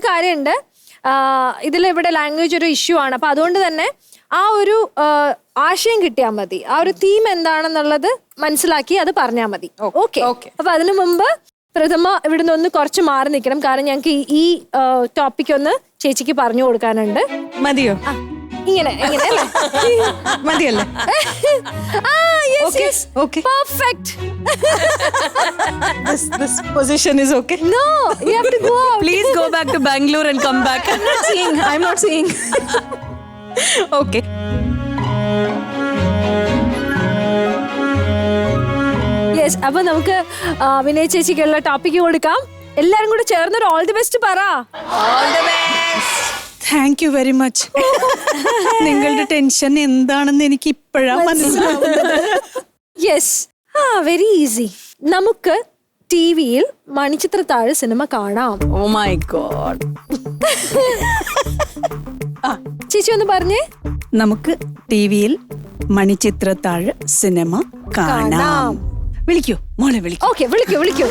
ഒരു കാര്യമുണ്ട്. ഇതിൽ ഇവിടെ ലാംഗ്വേജ് ഒരു ഇഷ്യൂ ആണ്. അപ്പൊ അതുകൊണ്ട് തന്നെ ആ ഒരു ആശയം കിട്ടിയാൽ മതി. ആ ഒരു തീം എന്താണെന്നുള്ളത് മനസ്സിലാക്കി അത് പറഞ്ഞാൽ മതി. ഓക്കെ ഓക്കെ അപ്പൊ അതിനു മുമ്പ് പ്രഥമ ഇവിടുന്ന് ഒന്ന് കുറച്ച് മാറി നിൽക്കണം. കാരണം ഞങ്ങൾക്ക് ഈ ടോപ്പിക് ഒന്ന് ചേച്ചിക്ക് പറഞ്ഞു കൊടുക്കാനുണ്ട്. മതിയോ? ആ, ഇങ്ങനെ ഇങ്ങനെ അല്ലേ? മതിയല്ലേ? ആ yes okay perfect this this position is okay no you have to go please go back to Bangalore and come back I am seeing I am not seeing okay yes അപ്പൊ നമുക്ക് വിനയ ചേച്ചിക്കുള്ള ടോപ്പിക് കൊടുക്കാം. എല്ലാരും കൂടെ ചേർന്നൊരു all the best പറ. All the best thank you very much നിങ്ങളുടെ tension എന്താണെന്ന് എനിക്ക് ഇപ്പോഴാ മനസ്സിലാവുന്നത്. യെസ് ആ വെരി ഈസി നമുക്ക് ടി വിയിൽ മണിച്ചിത്ര താഴെ സിനിമ കാണാം. ഓ മൈ ഗോഡ് ചേച്ചി ഒന്ന് പറഞ്ഞേ. നമുക്ക് ടി വിയിൽ മണിച്ചിത്ര താഴെ സിനിമ കാണാം. കാണാം. വിളിക്കൂ മോളെ വിളിക്കൂ. ഓക്കെ വിളിക്കൂ വിളിക്കൂ.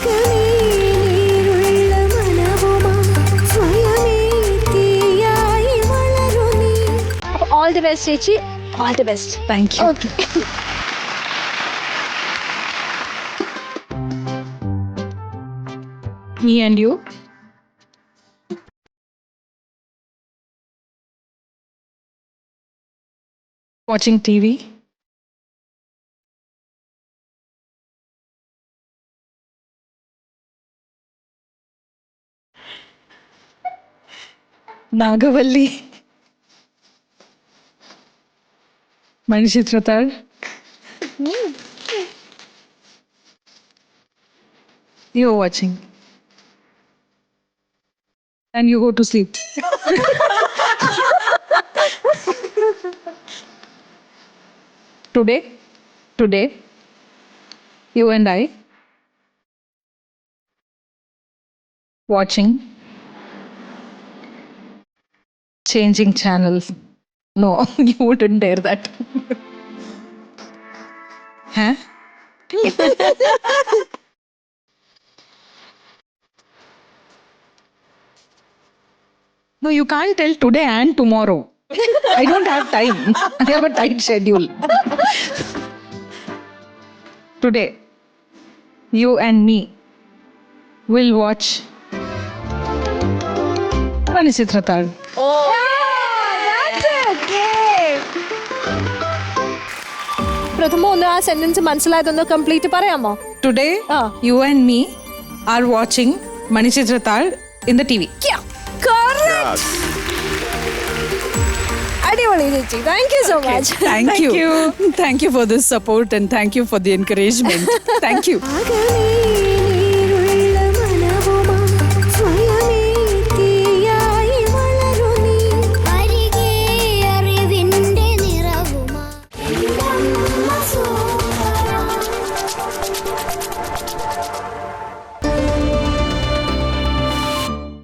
ഓൾ ദി ബെസ്റ്റ് ചേച്ചി all the best thank you okay Me and you. Watching TV. Nagavalli. Manichitratal. You're watching. and you go to sleep. today, today, you and I watching, changing channels. No, you wouldn't dare that. huh? No, you can't tell today and tomorrow. I don't have time. I have a tight schedule. today, you and me will watch Manisitratal. Oh. Prathama ഒന്ന് ആ sentence മനസ്സിലായതൊന്ന് complete പറയാമോ? Today you and me are watching Manichitrathazhu in the T V Correct. അടിപൊളി ചേച്ചി. Thank you so much thank you thank you for this support and thank you for the encouragement thank you